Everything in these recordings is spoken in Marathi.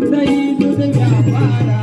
Jai Jai Jai Jai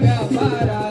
minha vara.